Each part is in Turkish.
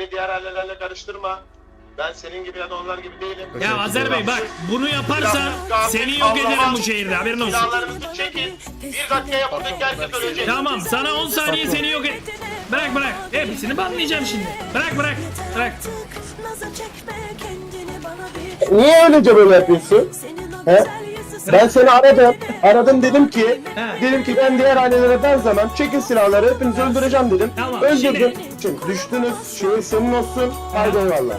Beni diğer ailelerle karıştırma. Ben senin gibi ya da onlar gibi değilim. Ya Azer Bey bak bunu yaparsan seni yok ederim bu şehirde haberin olsun. Silahlarınızı çekin. Bir dakikaya buradaki herkes ölecek. Tamam sana 10 saniye seni yok et. Bırak bırak. Hepsini banlayacağım şimdi. Bırak bırak. Bırak. Niye öylece böyle yapıyorsun? He? Ben seni aradım. Aradım dedim ki, He. dedim ki ben diğer ailelere benzemem. Çekin silahları, hepinizi öldüreceğim dedim. Tamam, Öldürdüm. Şimdi düştünüz, şey senin olsun. Haydi eyvallah.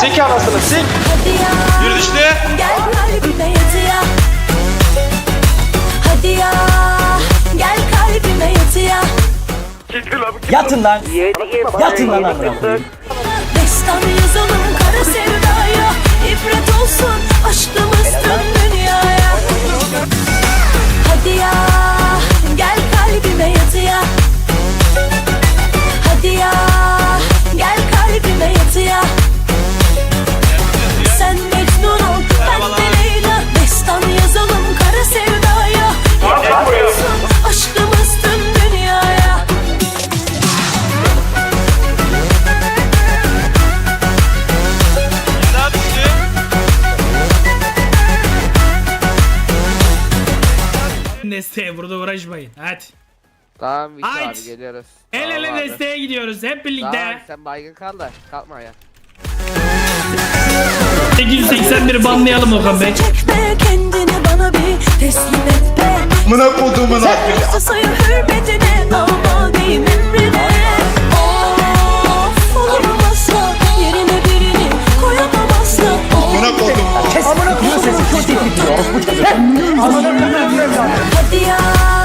Sik anasını sik. Yürü düştü. Gel kalbime yatıya Hadi ya Gel kalbime yatıya Yatın lan. Yatın lan amına koyayım. Destan yazalım Desteğe burada uğraşmayın. Hadi. Tamam Vito Haydi. abi geliyoruz. El Tamam ele abi. desteğe gidiyoruz hep birlikte. Tamam sen baygın kal da kalkma ya. 881 banlayalım Okan Bey. Çekme kendini bana bir teslim et be Mına kodumun emrine Hadi ya.